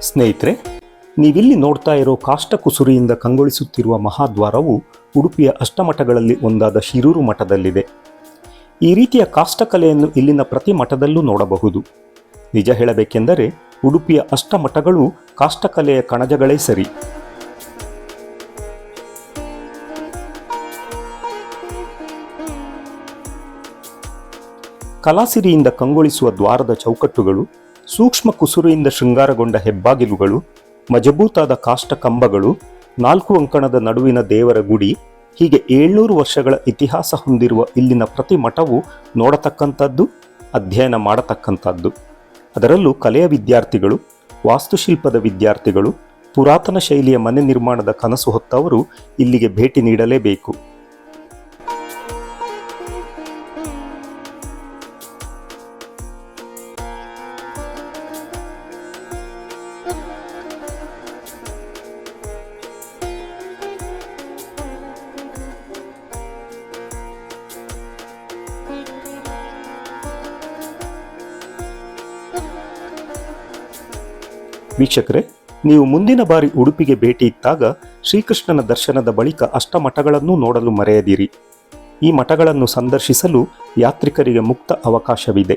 ಸ್ನೇಹಿತರೆ, ನೀವಿಲ್ಲಿ ನೋಡ್ತಾ ಇರೋ ಕಾಷ್ಟಕುಸುರಿಯಿಂದ ಕಂಗೊಳಿಸುತ್ತಿರುವ ಮಹಾದ್ವಾರವು ಉಡುಪಿಯ ಅಷ್ಟಮಠಗಳಲ್ಲಿ ಒಂದಾದ ಶಿರೂರು ಮಠದಲ್ಲಿದೆ. ಈ ರೀತಿಯ ಕಾಷ್ಟಕಲೆಯನ್ನು ಇಲ್ಲಿನ ಪ್ರತಿ ಮಠದಲ್ಲೂ ನೋಡಬಹುದು. ನಿಜ ಹೇಳಬೇಕೆಂದರೆ, ಉಡುಪಿಯ ಅಷ್ಟಮಠಗಳು ಕಾಷ್ಟಕಲೆಯ ಕಣಜಗಳೇ ಸರಿ. ಕಲಾಸಿರಿಯಿಂದ ಕಂಗೊಳಿಸುವ ದ್ವಾರದ ಚೌಕಟ್ಟುಗಳು, ಸೂಕ್ಷ್ಮ ಕುಸುರಿಯಿಂದ ಶೃಂಗಾರಗೊಂಡ ಹೆಬ್ಬಾಗಿಲುಗಳು, ಮಜಬೂತಾದ ಕಾಷ್ಟ ಕಂಬಗಳು, ನಾಲ್ಕು ಅಂಕಣದ ನಡುವಿನ ದೇವರ ಗುಡಿ, ಹೀಗೆ ಏಳ್ನೂರು ವರ್ಷಗಳ ಇತಿಹಾಸ ಹೊಂದಿರುವ ಇಲ್ಲಿನ ಪ್ರತಿ ಮಠವು ನೋಡತಕ್ಕಂಥದ್ದು, ಅಧ್ಯಯನ ಮಾಡತಕ್ಕಂಥದ್ದು. ಅದರಲ್ಲೂ ಕಲೆಯ ವಿದ್ಯಾರ್ಥಿಗಳು, ವಾಸ್ತುಶಿಲ್ಪದ ವಿದ್ಯಾರ್ಥಿಗಳು, ಪುರಾತನ ಶೈಲಿಯ ಮನೆ ನಿರ್ಮಾಣದ ಕನಸು ಹೊತ್ತವರು ಇಲ್ಲಿಗೆ ಭೇಟಿ ನೀಡಲೇಬೇಕು. ವೀಕ್ಷಕರೇ, ನೀವು ಮುಂದಿನ ಬಾರಿ ಉಡುಪಿಗೆ ಭೇಟಿ ಇತ್ತಾಗ ಶ್ರೀಕೃಷ್ಣನ ದರ್ಶನದ ಬಳಿಕ ಅಷ್ಟಮಠಗಳನ್ನು ನೋಡಲು ಮರೆಯದಿರಿ. ಈ ಮಠಗಳನ್ನು ಸಂದರ್ಶಿಸಲು ಯಾತ್ರಿಕರಿಗೆ ಮುಕ್ತ ಅವಕಾಶವಿದೆ.